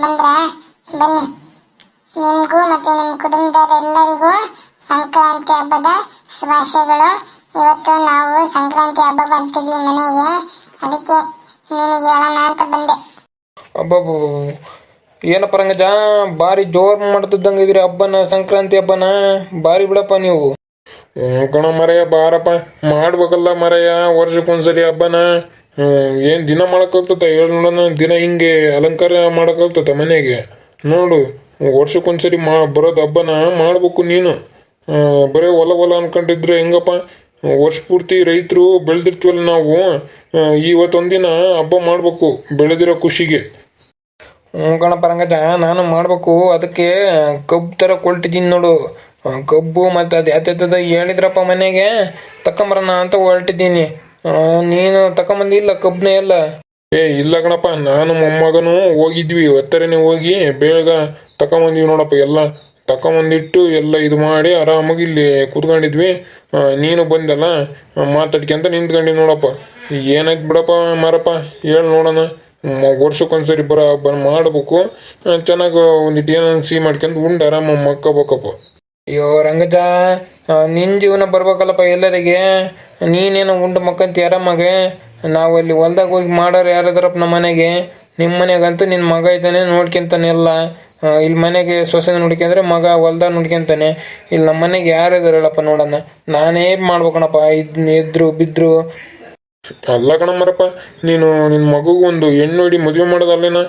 ಬಂದ್ರಾ ಬನ್ನಿ. ನಿಮಗೂ ಮತ್ತು ನಿಮ್ಮ ಕುಟುಂಬದವರೆಲ್ಲರಿಗೂ ಸಂಕ್ರಾಂತಿ ಹಬ್ಬದ ಶುಭಾಶಯಗಳು. ಇವತ್ತು ನಾವು ಸಂಕ್ರಾಂತಿ ಹಬ್ಬ ಮಾಡ್ತಿದ್ವಿ ಮನೆಗೆ. ಅದಕ್ಕೆ ನಿಮಗೆ ಹೇಳೋಣ ಅಂತ ಬಂದೆ. ಅಬ್ಬಬ್ಬ ಏನಪ್ಪ ರಂಗಜ? ಭಾರಿ ಜೋರ್ ಮಾಡ್ತಿದ್ದಂಗೆ ಇದ್ರಿ ಹಬ್ಬನ ಸಂಕ್ರಾಂತಿ ಹಬ್ಬನ. ಭಾರಿ ಬಿಡಪ್ಪ ನೀವು. ಕಣ ಮರೆಯ ಬಾರಪ್ಪ. ಮಾಡ್ಬೇಕಲ್ಲ ಮರೆಯ ವರ್ಷಕ್ಕೊಂದ್ಸರಿ ಹಬ್ಬನ. ಏನ್ ದಿನ ಮಾಡಕ್ಕಾಗ್ತತ ಹೇಳ್ ನೋಡೋಣ ದಿನ ಹಿಂಗೆ ಅಲಂಕಾರ ಮಾಡಕ್ಕಾಗ್ತತ ಮನೆಗೆ. ನೋಡು, ವರ್ಷಕ್ಕೊಂದ್ಸರಿ ಮಾ, ಬರೋದು ಹಬ್ಬನ ಮಾಡ್ಬೇಕು ನೀನು. ಬರೀ ಹೊಲ ಹೊಲ ಅನ್ಕೊಂಡಿದ್ರೆ ಹೆಂಗಪ್ಪ? ವರ್ಷ ಪೂರ್ತಿ ರೈತರು ಬೆಳೆದಿರ್ತೀವಲ್ಲ ನಾವು. ಇವತ್ತೊಂದಿನ ಹಬ್ಬ ಮಾಡಬೇಕು, ಬೆಳೆದಿರೋ ಖುಷಿಗೆ. ಹ್ಞೂ ರಂಗಜ ನಾನು ಮಾಡಬೇಕು. ಅದಕ್ಕೆ ಕಬ್ಬು ಥರ ಕೊಳ್ತಿದ್ದೀನಿ ನೋಡು. ಕಬ್ಬು ಮತ್ತು ಅದು ಯಾತ್ಯದ ಹೇಳಿದ್ರಪ್ಪ ಮನೆಗೆ. ತಕೊಂಬರೋಣ ಅಂತ ಹೊರಟಿದ್ದೀನಿ ನೀನು ತಕೊಂಬಂದಿಲ್ಲ ಕಬ್ಬನೆ ಎಲ್ಲ? ಏ, ಇಲ್ಲ ಕಣಪ್ಪ, ನಾನು ಮೊಮ್ಮಗನು ಹೋಗಿದ್ವಿ, ಒತ್ತರನೇ ಹೋಗಿ ಬೇಗ ತಕೊಂಬಂದಿವಿ ನೋಡಪ್ಪ, ಎಲ್ಲ ತಕೊಂಬಂದಿಟ್ಟು ಎಲ್ಲ ಇದು ಮಾಡಿ ಆರಾಮಾಗಿ ಇಲ್ಲಿ ಕುತ್ಕೊಂಡಿದ್ವಿ. ನೀನು ಬಂದಲ್ಲ ಮಾತಾಡ್ಕೊಂತ ನಿಂತ್ಕೊಂಡಿ ನೋಡಪ್ಪ. ಏನಾಯ್ತು ಬಿಡಪ್ಪ ಮಾರಪ್ಪ, ಹೇಳಿ ನೋಡೋಣ. ವರ್ಷಕ್ಕೊಂದ್ಸರಿ ಬರ ಬರ ಮಾಡಬೇಕು. ಚೆನ್ನಾಗಿ ಒಂದಿಟ್ಟು ಏನೋ ಸಿಹಿ ಮಾಡ್ಕೊಂಡು ಉಂಡು ಆರಾಮ ಮಕ್ಕೋಬೇಕಪ್ಪ. ಅಯ್ಯೋ ರಂಗಜ ನಿನ್ನ ನಿನ್ ಜೀವನ ಬರ್ಬೇಕಲ್ಲಪ್ಪ ಎಲ್ಲರಿಗೆ. ನೀನೇನೋ ಉಂಡು ಮಕ್ಕಂತ ಯಾರಮ್ಮಗೆ ನಾವು ಅಲ್ಲಿ ಹೊಲ್ದಾಗ ಹೋಗಿ ಮಾಡೋರು ಯಾರಾದ್ರಪ್ಪ ನಮ್ಮ ಮನೆಗೆ? ನಿಮ್ಮ ಮನೆಗಂತೂ ನಿನ್ನ ಮಗ ಇದ್ದಾನೆ, ನೋಡ್ಕೊಂತಾನೆ ಎಲ್ಲ. ಇಲ್ಲಿ ಮನೆಗೆ ಸೊಸೆ ನೋಡ್ಕೊಂಡ್ರೆ ಮಗ ಹೊಲ್ದಾಗ ನೋಡ್ಕೊಂತಾನೆ. ಇಲ್ಲಿ ನಮ್ಮ ಮನೆಗೆ ಯಾರಿದಾರೆ ಹೇಳಪ್ಪ ನೋಡೋಣ? ನಾನೇ ಮಾಡ್ಬೇಕಣಪ್ಪ, ಇದ್ ಎದ್ರು, ಬಿದ್ರು. ಅಲ್ಲ ಕಣಮ್ಮರಪ್ಪ, ನೀನು ನಿನ್ನ ಮಗುಗೆ ಒಂದು ಹೆಣ್ಣು ಹಿಡಿ ಮದುವೆ ಮಾಡೋದಲ್ಲೇನ?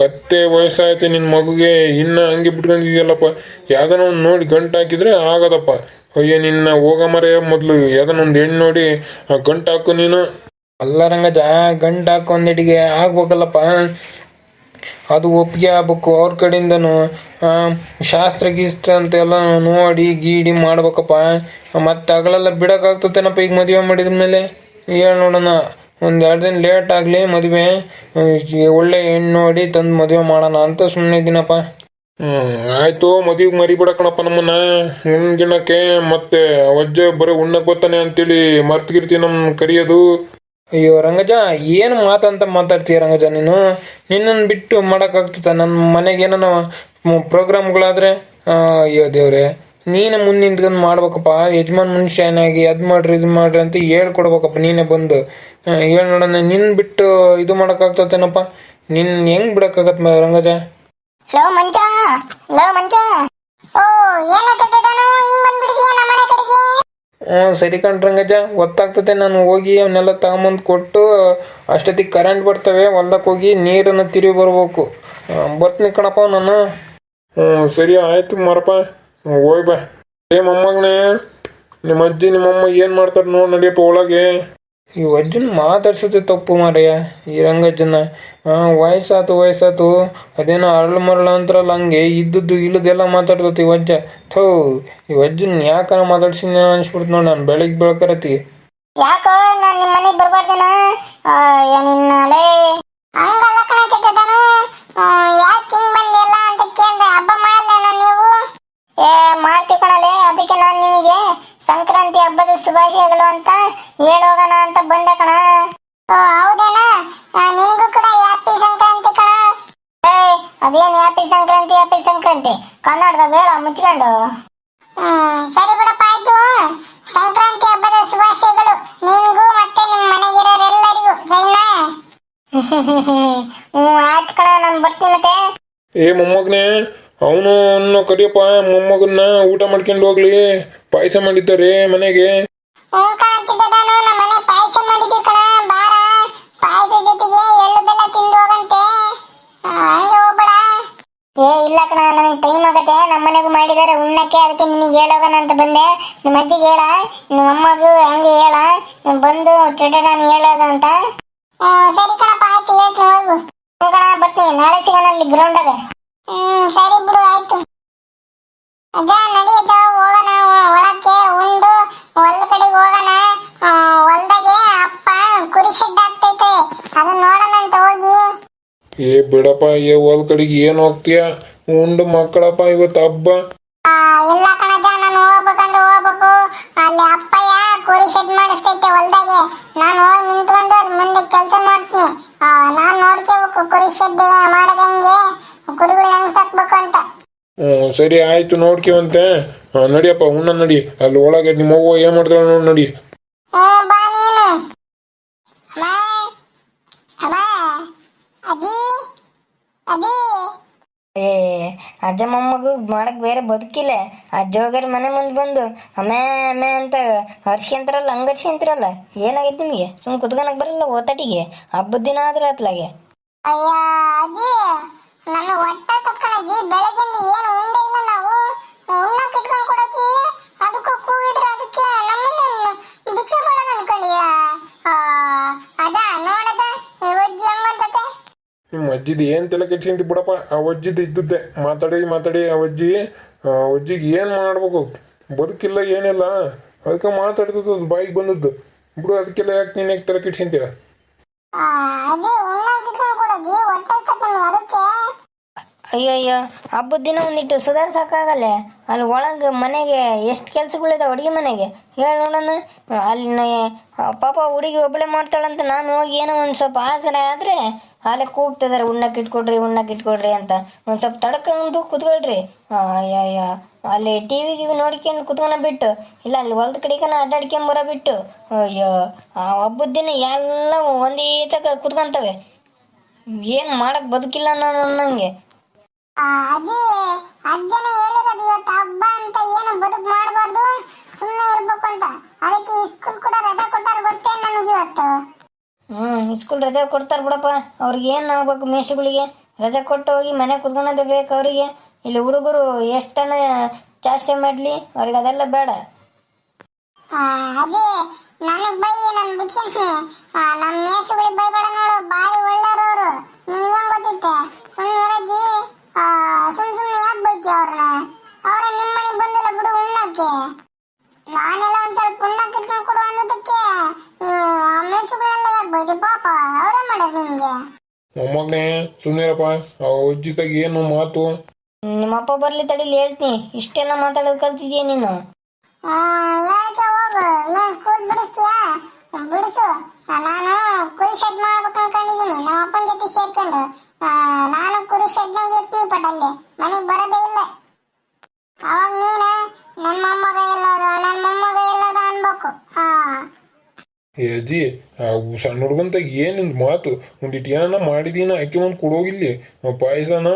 ಕತ್ತೆ ವಯಸ್ಸಾಯ್ತು ನಿನ್ನ ಮಗುಗೆ, ಇನ್ನ ಹಂಗೆ ಬಿಟ್ಕೊಂಡಿದ್ಯಲ್ಲಪ್ಪ. ಯಾವ್ದನ ಒಂದು ನೋಡಿ ಗಂಟು ಹಾಕಿದ್ರೆ ಆಗದಪ್ಪ. ಅಯ್ಯೋ, ನಿನ್ನ ಹೋಗ ಮರೆಯ ಮೊದಲು ಯಾವ್ದನ ಒಂದು ಹೆಣ್ಣು ನೋಡಿ ಗಂಟು ಹಾಕು ನೀನು. ಅಲ್ಲ ರಂಗಜ, ಗಂಟು ಹಾಕೊಂದಿಡಿಗೆ ಆಗ್ಬೇಕಲ್ಲಪ್ಪ. ಅದು ಒಪ್ಪಿಗೆ ಆಗ್ಬೇಕು ಅವ್ರ ಕಡೆಯಿಂದನು. ಶಾಸ್ತ್ರ ಗೀಸ್ತ್ರ ಅಂತೆಲ್ಲ ನೋಡಿ ಗೀಡಿ ಮಾಡ್ಬೇಕಪ್ಪ. ಮತ್ತೆ ಹಗಲೆಲ್ಲ ಬಿಡೋಕ್ಕಾಗ್ತತೇನಪ್ಪ ಈಗ ಮದುವೆ ಮಾಡಿದ ಮೇಲೆ ಹೇಳಿ ನೋಡೋಣ ಒಂದು ಎರಡು ದಿನ ಲೇಟ್ ಆಗಲಿ ಮದುವೆ ಒಳ್ಳೆ ಹೆಣ್ಣು ನೋಡಿ ತಂದು ಮದುವೆ ಮಾಡೋಣ ಅಂತ ಸುಮ್ಮನೆ ಇದ್ದೀನಪ್ಪ ಹ್ಮ್ ಆಯ್ತು ಮದುವೆಗೆ ಮರಿಬೇಡ ಕಣಪ್ಪ ನಮ್ಮನ್ನ. ಹಿಂದಿನಕ್ಕೆ ಮತ್ತೆ ವಜ್ಜೆ ಬರೀ ಉಣ್ಣಕ್ಕೆ ಬರ್ತಾನೆ ಅಂತೇಳಿ ಮರ್ತ್ಗಿರ್ತಿ ನಮ್ಮ ಕರಿಯೋದು. ಅಯ್ಯೋ ರಂಗಜ ಏನು ಮಾತಂತ ಮಾತಾಡ್ತೀಯ ರಂಗಜ ನೀನು? ನಿನ್ನನ್ನು ಬಿಟ್ಟು ಮಾಡೋಕ್ಕಾಗ್ತದ? ನನ್ನ ಮನೆಗೆ ಏನೋ ಪ್ರೋಗ್ರಾಮ್ಗಳಾದ್ರೆ ಅಯ್ಯೋ ದೇವ್ರೆ. ನೀನು ಮುಂದೆ ನಿಂತ್ಕೊಂಡು ಮಾಡ್ಬೇಕಪ್ಪ ಯಜಮಾನ್ ಮನುಷ್ಯನಾಗಿ ಅದ್ ಮಾಡ್ರಿ ಇದು ಮಾಡ್ರಿ ಅಂತ ಹೇಳ್ಕೊಡ್ಬೇಕಪ್ಪ ನೀನೆ ಬಂದು. ಹೇಳ್ ನೋಡೋಣ ನಿನ್ ಬಿಟ್ಟು ಇದು ಮಾಡೋಕ್ಕಾಗ್ತತೇನಪ್ಪ? ನಿನ್ ಹೆಂಗ್ ಬಿಡಕ್ಕಾಗತ್ ರಂಗಜ? ಲೋ ಮಂಚ ಲೋ ಮಂಚ ಓ ಹಿಂಗ್ ಬಂದ್ಬಿಟ್ಟಿದ್ಯಾ ನಮ್ಮನೆ ಕಡೆಗೆ? ಹ್ಞೂ ಸರಿ ಗೊತ್ತಾಗ್ತದೆ ನಾನು ಹೋಗಿ ಅವನ್ನೆಲ್ಲ ತಗೊಂಬಂದು ಕೊಟ್ಟು ಅಷ್ಟೊತ್ತಿಗೆ ಕರೆಂಟ್ ಬರ್ತವೆ ಹೊಲ್ದಕ್ಕೆ ಹೋಗಿ ನೀರನ್ನು ತಿರುಗಿ ಬರ್ಬೇಕು. ಬರ್ತೀನಿ ಕಣಪ್ಪ ನಾನು. ಹ್ಮ್ ಸರಿ ಆಯ್ತು ಮಾರಪ್ಪ. ಹೋಯ್ ಬಾ. ಏ ಮೊಮ್ಮಗನೇ ನಿಮ್ಮ ಅಜ್ಜಿ ನಿಮ್ಮಮ್ಮ ಏನು ಮಾಡ್ತಾರೆ ನೋಡ್ ನಡಿಯಪ್ಪ ಒಳಗೆ. ಈ ಅಜ್ಜನ ಮಾತಾಡ್ಸೋದೇ ತಪ್ಪು ಮಾರಯ್ಯ ಈ ರಂಗಜ್ಜನ ಆ, ವಯಸ್ಸಾತು ವಯಸ್ಸಾತು ಅದೇನೋ ಅರಳು ಮರಳು ಅಂತರಲ್ಲ ಹಂಗೆ ಇದ್ದದ್ದು ಇಲ್ಲದೆಲ್ಲ ಮಾತಾಡ್ತತಿ ಈ ವಜ್ಜ ಥೌ ಈ ಅಜ್ಜನ್ ಯಾಕನ ಮಾತಾಡ್ಸಿನ ಅನ್ಸ್ಬಿಡ್ತು ನೋಡಿ ನಾನು ಬೆಳಗ್ಗೆ ಬೆಳಕರತಿ ಯಾಕೋ ನಾನು ನಿಮ್ಮ ಮನೆಗೆ ಬರ್ಬಾರ್ದೇನ? ನಿನ್ನ ಹಂಗಲ್ಲ ಕಣ ಕೆಟ್ಟದನು ಯಾಕೆ ಹಿಂಗ್ ಬಂದಿಲ್ಲ ಅಂತ ಕೇಳ್ದೆ ಹಬ್ಬ ಮಾಡಲ್ಲ ನೀವು ಏ ಮಾಡ್ತಿ ಕಣಲೆ ಅದಕ್ಕೆ ನಾನು ನಿನಗೆ ಸಂಕ್ರಾಂತಿ ಹಬ್ಬದ ಶುಭಾಶಯಗಳು ಅಂತ ಹೇಳೋಗೋಣ ಅಂತ ಬಂದೆ ಕಣ. ಓ ಹೌದೇನಾ? ನಿನ್ಗೂ ಕೂಡ ಹ್ಯಾಪಿ ಸಂಕ್ರಾಂತಿ ಕಣ. ಏ ಅದೇನು ಹ್ಯಾಪಿ ಸಂಕ್ರಾಂತಿ ಹ್ಯಾಪಿ ಸಂಕ್ರಾಂತಿ? ಕನ್ನಡದಾಗ ಹೇಳ ಮುಚ್ಕೊಂಡು. ಹ್ಮ್ ಸರಿ ಬಿಡಪ್ಪ ಆಯ್ತು. ಸಂಕ್ರಾಂತಿ ಹಬ್ಬದ ಶುಭಾಶಯಗಳು. ನಿನ್ಗೂ ಮತ್ತೆ ನಿಮ್ಮ ಮನೆಗಿರೋರೆಲ್ಲರಿಗೂ ಸರಿನಾ? ಹ್ಮ್ ಆಯ್ತು ಕಣ ನಾನು ಬರ್ತೀನಿ ಮತ್ತೆ. ಏ ಮೊಮ್ಮಗನೇ ಅವನು ಅನ್ನ ಕರಿಯಪ್ಪ ಮೊಮ್ಮಗನ್ನ ಊಟ ಮಾಡ್ಕೊಂಡು ಹೋಗ್ಲಿ. ಪಾಯಸ ಮಾಡಿದ್ದಾರೆ ಮನೆಗೆ. ಏ ಇಲ್ಲ ಕಣ ನನಗೆ ಟೈಮ್ ಆಗತ್ತೆ. ನಮ್ಮ ಮನೆಗೂ ಮಾಡಿದ್ದಾರೆ ಉಣ್ಣಕ್ಕೆ ಅದಕ್ಕೆ ನಿನಗೆ ಹೇಳೋಗೋಣ ಅಂತ ಬಂದೆ. ನಿಮ್ಮ ಅಜ್ಜಿಗೆ ಹೇಳ ನಿಮ್ಮ ಅಮ್ಮಗೂ ಹಂಗೆ ಹೇಳ. ನೀ ಬಂದು ಚಟ ನಾನು ಹೇಳೋದು ಅಂತ. ಸರಿ ಕಣಪ್ಪ ಆಯ್ತು ಹೇಳ್ತೀನಿ ಹೋಗು. ಕಣ ಬರ್ತೀನಿ. ನಾಳೆ ಸಿಗೋಣ ಅಲ್ಲಿ ಗ್ರೌಂಡಾಗ ಹ್ಮ್ ಸರಿ ಬಿಡು ಆಯ್ತು ಅಜ್ಜ ನಡಿ ಅಜ್ಜ ಹೋಗೋಣ, ಒಳಕ್ಕೆ ಉಂಡು, ಹೊಲದ ಕಡೆಗೆ ಹೋಗೋಣ. ಹೊಲ್ದಾಗೆ ಅಪ್ಪ ಕುರಿ ಶೆಡ್ ಆಗ್ತೈತೆ. ಅದನ್ನ ನೋಡೋಣ ಅಂತ ಹೋಗಿ. ಏ, ಬಿಡಪ್ಪ, ಏ ಹೊಲ್ ಕಡೆಗೆ ಏನ್ ಹೋಗ್ತೀಯ? ಉಂಡು ಮಕ್ಕಳಪ್ಪ, ಇವತ್ತು ಹಬ್ಬ ಆ, ಇಲ್ಲ ಕಣಜ ನಾನು ಹೋಗ್ಬೇಕಂದ್ರೆ ಹೋಗ್ಬೇಕು ಅಲ್ಲಿ ಅಪ್ಪಯ್ಯ ಕುರಿ ಶೆಡ್ ಮಾಡಿಸ್ತೈತೆ ಹೊಲ್ದಾಗೆ ನಾನು ಹೋಗಿ ನಿಂತ್ಕೊಂಡು ಅಲ್ಲಿ ಮುಂದೆ ಕೆಲಸ ಮಾಡ್ತೀನಿ ನಾನು ನೋಡ್ಕೋಬೇಕು ಕುರಿ ಕುರಿ ಶೆಡ್ ಮಾಡದಂಗೆ ಕುರಿಗಳು ಹೆಂಗ್ ಸಾಕ್ಬೇಕು ಅಂತ ಹ್ಞೂ ಸರಿ ಆಯ್ತು ನೋಡ್ಕೊಂತೆ ನಡಿಯಪ್ಪ ಉಣ್ಣ ನಡಿ. ಅಲ್ಲಿ ಒಳಗೆ ನಿಮ್ಮ ಅವ್ವ ಏನು ಮಾಡ್ತಾಳೆ ನೋಡಿ ನಡಿ. ಏ ಅಜ್ಜ. ಮೊಮ್ಮಗು ಮಾಡಕ್ ಬೇರೆ ಬದುಕಿಲ್ಲ. ಅಜ್ಜ ಹೋಗ್ಯಾರ ಮನೆ ಮುಂದೆ ಬಂದು ಅಮ್ಮ ಅಮ್ಮ ಅಂತ ಹರ್ಸ್ಕೊಂತಾರಲ್ಲ ಹಂಗ ಹರ್ಸ್ಕೊಂತಾರಲ್ಲ ಏನಾಗೈತಿ ನಿಮಗೆ? ಸುಮ್ ಕುತ್ಕೊಳಕ್ ಬರಲ್ಲ ಓತಾಟಿಗೆ. ಹಬ್ಬದ ದಿನ ಆದ್ರೆ ಅತ್ಲಾಗೆ. ಅಯ್ಯ ಅಜ್ಜಿ. ನನ್ನ ಹೊಟ್ಟೆ ತಕ್ಕಣಜ್ಜಿ ಬೆಳಗ್ಗೆ ಏನು ಉಂಡೆ ಉಣ್ಣಕ್ ಇಟ್ಕೊಂಡ್ ಕೊಡಜ್ಜಿ ಅದಕ್ಕೂ ಕೂಗಿದ್ರೆ ಅದಕ್ಕೆ ನಮ್ಮನ್ನ ಭಿಕ್ಷೆ ಕೊಡೋಣ ಅನ್ಕೊಂಡಿಯ? ಅದ ನೋಡದ ಈ ಅಜ್ಜಿ ಹಂಗಂತತೆ? ನಿಮ್ಮ ಅಜ್ಜಿದು ಏನು ತಲೆ ಕೆಡ್ಸಿಂತಿ ಬಿಡಪ್ಪ ಆ ಅಜ್ಜಿದು ಇದ್ದದ್ದೆ. ಮಾತಾಡಿ ಮಾತಾಡಿ ಆ ಅಜ್ಜಿ ಆ ಅಜ್ಜಿಗೆ ಏನು ಮಾಡ್ಬೇಕು? ಬದುಕಿಲ್ಲ ಏನಿಲ್ಲ. ಅದಕ್ಕೆ ಮಾತಾಡ್ತದ ಬಾಯಿಗೆ ಬಂದದ್ದು. ಬಿಡು ಅದಕ್ಕೆಲ್ಲ ಯಾಕೆ ನೀನು ಯಾಕೆ ತಲೆ ಕೆಡ್ಸಿಂತೀರ ಕೊಡಜ್ಜಿ ಅದಕ್ಕೆ ಅಯ್ಯೋ ಅಯ್ಯೋ ಹಬ್ಬದ ದಿನ ಒಂದಿಟ್ಟು ಸುಧಾರ್ಸಕ್ಕಾಗಲ್ಲ ಅಲ್ಲಿ ಒಳಗೆ ಮನೆಗೆ ಎಷ್ಟು ಕೆಲ್ಸಗಳಿದಾವೆ ಅಡುಗೆ ಮನೆಗೆ? ಹೇಳಿ ನೋಡೋಣ ಅಲ್ಲಿ ಪಾಪ ಹುಡುಗಿ ಒಬ್ಬಳೆ ಮಾಡ್ತಾಳಂತ ನಾನು ಹೋಗಿ ಏನೋ ಒಂದು ಸ್ವಲ್ಪ ಆಸರೆ ಆದರೆ ಅಲ್ಲೇ ಕೂಗ್ತಿದ್ದಾರೆ ಉಣ್ಣಕ್ಕೆ ಇಟ್ಕೊಡ್ರಿ ಉಣ್ಣಕ್ಕೆ ಇಟ್ಕೊಡ್ರಿ ಅಂತ. ಒಂದು ಸ್ವಲ್ಪ ತಡ್ಕೊಂಡು ಕುತ್ಕೊಳ್ರಿ. ಅಯ್ಯೋ ಅಲ್ಲಿ ಟಿ ವಿಗೆ ನೋಡ್ಕೊಂಡು ಕುತ್ಕೊಳ ಬಿಟ್ಟು. ಇಲ್ಲ, ಅಲ್ಲಿ ಹೊಲದ ಕಡೆಗನ ಬರೋ ಬಿಟ್ಟು. ಅಯ್ಯೋ, ಆ ಹಬ್ಬದ ದಿನ ಎಲ್ಲ ಒಂದೇ ತಕ ಕುತ್ಕೊಂತವೆ. ಏನು ಮಾಡಕ್ಕೆ ಬದುಕಿಲ್ಲ ನಾನು ಅನ್ನಂಗೆ. ಅಜ್ಜಿ ಅಜ್ಜನ ಹೇಳಿರೋದು ಇವತ್ತು ಹಬ್ಬ ಅಂತ ಏನು ಬದುಕು ಮಾಡಬಾರ್ದು? ಸುಮ್ಮನೆ ಇರ್ಬೇಕು ಅಂತ. ಅದಕ್ಕೆ ಸ್ಕೂಲ್ ಕೂಡ ರಜಾ ಕೊಟ್ಟಾರ ಗೊತ್ತೇ ನಮ್ಗೆ ಇವತ್ತು. ಹ್ಮ್ ಸ್ಕೂಲ್ ರಜೆ ಕೊಡ್ತಾರೆ ಬಿಡಪ್ಪ. ಅವ್ರಿಗೆ ಏನು ಆಗ್ಬೇಕು ಮೇಷಗಳಿಗೆ ರಜೆ ಕೊಟ್ಟು ಹೋಗಿ ಮನೆ ಕುತ್ಕೊಳೋದೇ ಬೇಕು ಅವರಿಗೆ. ಇಲ್ಲಿ ಹುಡುಗರು ಎಷ್ಟನ ಜಾಸ್ತಿ ಮಾಡ್ಲಿ? ಅವ್ರಿಗೆ ಅದೆಲ್ಲ ಬೇಡ. ಅದೇ ನನಗ್ ಬೈ ನನ್ ಬಿಚ್ಚ ನಮ್ಮ ಮೇಸುಗಳಿಗೆ ಬೈಬೇಡ ನೋಡು ಬಾಯಿ ಒಳ್ಳೆಯವರು ನಿನ್ಗೆ ಗೊತ್ತಿತ್ತೆ ಸುಮ್ಮನೆ ಅಜ್ಜಿ ಆ, ಸುಮ್ ಸುಮ್ಮನೆ ಯಾಕೆ ಬೈತಿ ಅವ್ರನ್ನ ಅವ್ರ ನಿಮ್ಮ ಮನೆಗೆ ಬಂದಿಲ್ಲ ಬಿಡು ಉಣ್ಣಕ್ಕೆ ನಾನೆಲ್ಲ ಒಂದ್ ಸ್ವಲ್ಪ ಉಣ್ಣಕ್ಕೆ ಇಟ್ಕೊಂಡು ಕೊಡು ಅನ್ನೋದಕ್ಕೆ ಆ ಮೇಸುಗಳೆಲ್ಲ ಯಾಕೆ ಬೈತಿ ಪಾಪ ಅವರೇ ಮಾಡ್ಯಾರ ನಿಮ್ಗೆ ಮೊಮ್ಮಗನೇ ಸುಮ್ಮನಿರಪ್ಪ ಅಜ್ಜಿ ತಾಗ ಏನು ಮಾತು? ನಿಮ್ಮಪ್ಪ ಬರ್ಲಿ ತಡಿಲಿ ಹೇಳ್ತೀನಿ. ಇಷ್ಟೆಲ್ಲ ಮಾತಾಡೋದು ಕಲ್ತಿದ್ಯಾ ನೀನು? ಆ, ಹೇಳಕ್ಕೆ ಹೋಗು. ಏನ್ ಸ್ಕೂಲ್ ಬಿಡಿಸ್ತೀಯಾ? ಬಿಡಿಸು. ನಾನು ಕುರಿ ಶೆಡ್ ಮಾಡ್ಬೇಕು ಅನ್ಕೊಂಡಿದೀನಿ ನಮ್ಮ ಅಪ್ಪನ ಜೊತೆ ಸೇರ್ಕೊಂಡು. ಆ, ನಾನು ಕುರಿ ಶೆಡ್ನಾಗ ಇರ್ತೀನಿ ಪಟಲ್ಲಿ. ಮನೆಗೆ ಬರೋದೇ ಇಲ್ಲ. ಅವಾಗ ನೀನು ನನ್ನ ಮೊಮ್ಮಗ ಎಲ್ಲೋದು ನನ್ನ ಮೊಮ್ಮಗ ಎಲ್ಲೋದು ಅನ್ಬೇಕು ಹಾ ಏ ಅಜ್ಜಿ ಆ ಸಣ್ಣ ಹುಡುಗಂತಾಗ ಏನಿಂದ ಮಾತು? ಒಂದಿಟ್ಟು ಏನನ್ನ ಮಾಡಿದೀನ ಅಕ್ಕಿ ಮುಂದೆ ಕೊಡೋಗಿಲ್ಲಿ ಪಾಯಸನ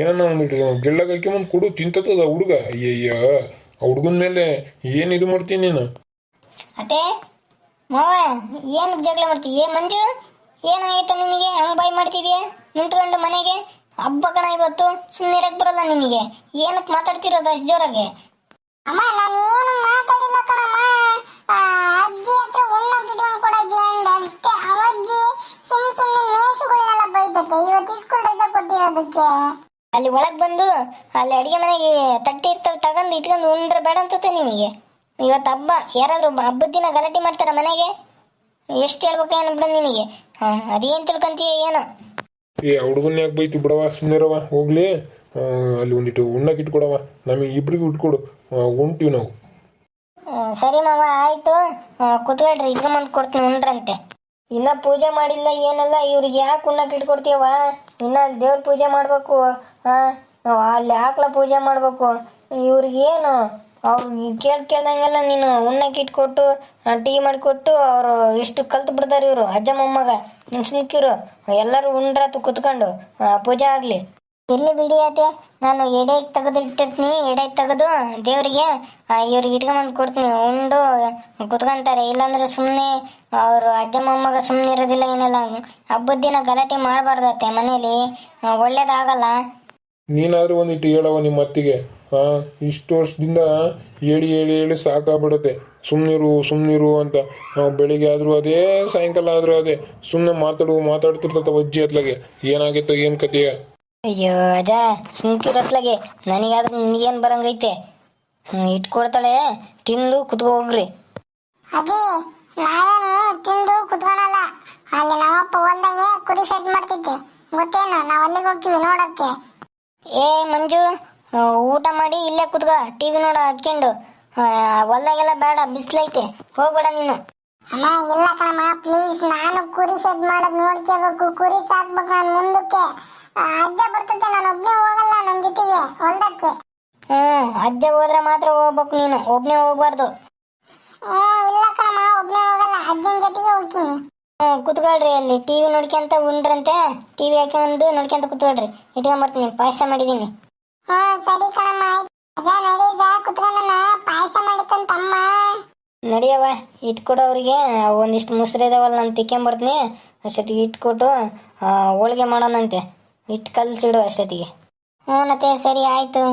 ಏನನ್ನ ಒಂದಿಟ್ಟು ಗಿಳ್ಳಾಗ ಅಕ್ಕಿ ಮುಂದೆ ಕೊಡು ತಿಂತದ ಹುಡುಗ. ಅಯ್ಯಯ್ಯ ಆ ಹುಡುಗನ ಮೇಲೆ ಏನು ಇದು ಮಾಡ್ತೀನಿ ನೀನು? ಅತ್ತೆ ಮಾವ ಏನು ಜಗಳ ಮಾಡ್ತೀಯ ಏ ಮಂಜು ಏನಾಗಿತ್ತು ನಿನಗೆ? ಹಂಗ್ ಬಾಯ್ ಮಾಡ್ತಿದ್ಯಾ? ನಿಂತ್ಕೊಂಡು ಮನೆಗೆ? ಹಬ್ಬ ಕಣ ಇವತ್ತು ಸುಮ್ಮನೆ ಇರಕ್ ಬರಲ್ಲ ನಿನಗೆ. ಏನಕ್ಕೆ ಮಾತಾಡ್ತಿರೋದು ಅಷ್ಟು ಜೋರಾಗೆ? ಅಮ್ಮ ನಾನು ಏನು ಅಜ್ಜಿ ಹತ್ರ ಅಂದೆ ಅಷ್ಟೇ. ಅವಜ್ಜಿ ಸುಮ್ ಸುಮ್ಮನೆ ಮೇಸುಗಳನ್ನೆಲ್ಲ ಬೈತತೆ. ಇವತ್ತು ರಜೆ ಕೊಟ್ಟಿರೋದಕ್ಕೆ. ಅಲ್ಲಿ ಒಳಗ್ ಬಂದು ಅಲ್ಲಿ ಅಡಿಗೆ ಮನೆಗೆ ತಟ್ಟಿ ಇರ್ತವೆ ತಗೊಂಡು ಇಟ್ಕೊಂಡು ಉಂಡ್ರೆ ಬೇಡ ಅಂತತೆ ನಿನಗೆ. ಇವತ್ತು ಹಬ್ಬ. ಯಾರಾದ್ರೂ ಹಬ್ಬದ ದಿನ ಗಲಾಟೆ ಮಾಡ್ತಾರ ಮನೆಗೆ? ಎಷ್ಟು ಹೇಳ್ಬೇಕು ಏನು ಬಿಡ ನಿನಗೆ? ಹಾಂ, ಅದೇನು ತಿಳ್ಕೊಂತೀಯ ಏನೋ? ಏ ಹುಡುಗನ್ ಯಾಕೆ ಬೈತಿ ಬಿಡವ ಸುಮ್ಮನಿರವ ಹೋಗ್ಲಿ. ಅಲ್ಲಿ ಒಂದಿಟ್ಟು ಉಣ್ಣಕ್ಕೆ ಇಟ್ಕೊಡವ ನಮಗೆ ಇಬ್ಬರಿಗೂ ಇಟ್ಕೊಡು. ಉಣ್ತೀವಿ ನಾವು. ಸರಿ ಮಾವ, ಆಯ್ತು. ಕುತ್ಕೊಳ್ರಿ ಇದ್ರ ಮಂದ್ ಕೊಡ್ತೀನಿ, ಉಂಡ್ರಂತೆ. ಇನ್ನ ಪೂಜೆ ಮಾಡಿಲ್ಲ, ಏನಲ್ಲ, ಇವ್ರಿಗೆ ಯಾಕೆ ಉಣ್ಣಕ್ಕೆ ಇಟ್ಕೊಡ್ತೀವ? ಇನ್ನ ಅಲ್ಲಿ ದೇವ್ರ ಪೂಜೆ ಮಾಡ್ಬೇಕು. ಹಾ ಅಲ್ಲಿ ಆಕಳ ಪೂಜೆ ಮಾಡ್ಬೇಕು. ಇವ್ರಿಗೆ ಏನು? ಅವ್ರು ಕೇಳ್ ಕೇಳ್ದಂಗೆಲ್ಲ ನೀನು ಉಣ್ಣಕ್ಕೆ ಇಟ್ಕೊಟ್ಟು ಟೀ ಮಾಡಿಕೊಟ್ಟು, ಅವರು ಎಷ್ಟು ಕಲ್ತು ಬಿಡ್ತಾರೆ ಇವರು, ಅಜ್ಜ ಮೊಮ್ಮಗ. ಸುಮ್ಕಿರು. ಎಲ್ಲರೂ ಉಂಡ್ರಾತು ಕುತ್ಕೊಂಡು ಪೂಜೆ ಆಗ್ಲಿ. ಇರ್ಲಿ ಬಿಡಿ ಅತ್ತೆ ನಾನು ಎಡೆ ತೆಗೆದು ಇಟ್ಟಿರ್ತೀನಿ ಎಡೆಗೆ ತೆಗೆದು ದೇವರಿಗೆ ಇವ್ರಿಗೆ ಇಟ್ಕೊಂಬಂದು ಕೊಡ್ತೀನಿ. ಉಂಡು, ಕುತ್ಕೊಂತಾರೆ. ಇಲ್ಲಾಂದ್ರೆ ಸುಮ್ಮನೆ ಅವರು ಅಜ್ಜ ಮೊಮ್ಮಗ ಸುಮ್ಮನೆ ಇರೋದಿಲ್ಲ ಏನಿಲ್ಲ. ಹಬ್ಬದ ದಿನ ಗಲಾಟೆ ಮಾಡಬಾರ್ದತ್ತೆ ಮನೇಲಿ. ಒಳ್ಳೇದಾಗಲ್ಲ. ನೀನಾದ್ರೂ ಒಂದಿಟ್ಟು ಹೇಳವ ನಿಮ್ಮ ಅತ್ತಿಗೆ. ಹಾ ಇಷ್ಟು ವರ್ಷದಿಂದ ಹೇಳಿ ಹೇಳಿ ಹೇಳಿ ಸಾಕಾಗ್ಬಿಡುತ್ತೆ. ಸುಮ್ಮನಿರು ಸುಮ್ಮನಿರು ಅಂತ. ಬೆಳಿಗ್ಗೆ ಆದರೂ ಅದೇ, ಸಾಯಂಕಾಲ ಆದರೂ ಅದೇ. ಸುಮ್ಮನೆ ಮಾತಾಡು ಮಾತಾಡ್ತಿರ್ತ ಅಜ್ಜಿ ಅತ್ಲಾಗೆ. ಏನಾಗಿತ್ತು ಏನು ಕತೆಯ ಅಯ್ಯೋ ಅಜ್ಜ ಸುಮ್ಕಿರತ್ಲಾಗೆ ನನಗಾದ್ರೆ ನಿನಗೇನು ಬರಂಗೈತೆ? ಇಟ್ಕೊಡ್ತಾಳೆ ತಿಂದು ಕುತ್ಕೋಗ್ರಿ ಅಜ್ಜಿ ನಾವೇನು ತಿಂದು ಕುತ್ಕೊಳಲ್ಲ. ಅಲ್ಲಿ ನಮ್ಮಪ್ಪ ಹೊಲ್ದಾಗೆ ಕುರಿ ಶೆಡ್ ಮಾಡ್ತಿದ್ದೆ. ಗೊತ್ತೇನು ನಾವು ಅಲ್ಲಿಗೆ ಹೋಗ್ತೀವಿ ನೋಡಕ್ಕೆ. ಏ ಮಂಜು ಊಟ ಮಾಡಿ ಇಲ್ಲೇ ಕುತ್ಕ. ಟಿವಿ ನೋಡ ಹಾಕ್ಕೊಂಡು ಹೊಲ್ದಾಗೆಲ್ಲ ಬೇಡ ಬಿಸಿಲೈತೆ. ಹೋಗ್ಬೇಡ ನೀನು. ಅಲ್ಲ ಇಲ್ಲ ಕಣಮ್ಮ ಪ್ಲೀಸ್. ನಾನು ಕುರಿ ಶೆಡ್ ಮಾಡೋದು ನೋಡ್ಕೋಬೇಕು. ಕುರಿ ಸಾಕ್ಬೇಕು ನಾನು ಮುಂದಕ್ಕೆ. ಅಜ್ಜ ಬರ್ತದೆ ನಾನು ಒಬ್ನೇ ಹೋಗಲ್ಲ ನನ್ನ ಜೊತೆಗೆ ಹೊಲ್ದಕ್ಕೆ ಹ್ಮ್ ಅಜ್ಜ ಹೋದ್ರೆ ಮಾತ್ರ ಹೋಗ್ಬೇಕು ನೀನು ಒಬ್ನೇ ಹೋಗ್ಬಾರ್ದು. ಹ್ಮ್ ಇಲ್ಲ ಕಣಮ್ಮ ಒಬ್ನೇ ಹೋಗಲ್ಲ ಅಜ್ಜನ ಜೊತೆಗೆ ಹೋಗ್ತೀನಿ. ಹ್ಮ್ ಕುತ್ಕೊಳ್ರಿ ಅಲ್ಲಿ ಟಿವಿ ನೋಡ್ಕೊಂತ ಉಂಡ್ರಂತೆ ಟಿವಿ ಹಾಕೊಂಡು ನೋಡ್ಕೊಂತ ಕುತ್ಕೊಳ್ರಿ. ಇಟ್ಕೊಂಬರ್ತೀನಿ ಪಾಯಸ ಮಾಡಿದೀನಿ ಹ್ಮ್ ಸರಿ ಕಣಮ್ಮ ಆಯ್ತು. ಅಜ್ಜ ನಡೀಜ ಕುತ್ಕೊಂಡನ ಪಾಯಸ ಮಾಡಿತ್ತಂತಮ್ಮ ನಡಿಯವ ಇಟ್ಕೊಡು ಅವ್ರಿಗೆ ಒಂದಿಷ್ಟು ಮೊಸರು ಇದಾವಲ್ಲ ನಾನು ತಿಕ್ಕೊಂಬರ್ತೀನಿ. ಅಷ್ಟೊತ್ತಿಗೆ ಇಟ್ಕೊಟ್ಟು ಹೋಳಿಗೆ ಮಾಡೋಣಂತೆ. ಇಟ್ಟು ಕಲ್ಸಿಡು ಅಷ್ಟೊತ್ತಿಗೆ. ಹ್ಞೂ ಮತ್ತೆ ಸರಿ ಆಯಿತು.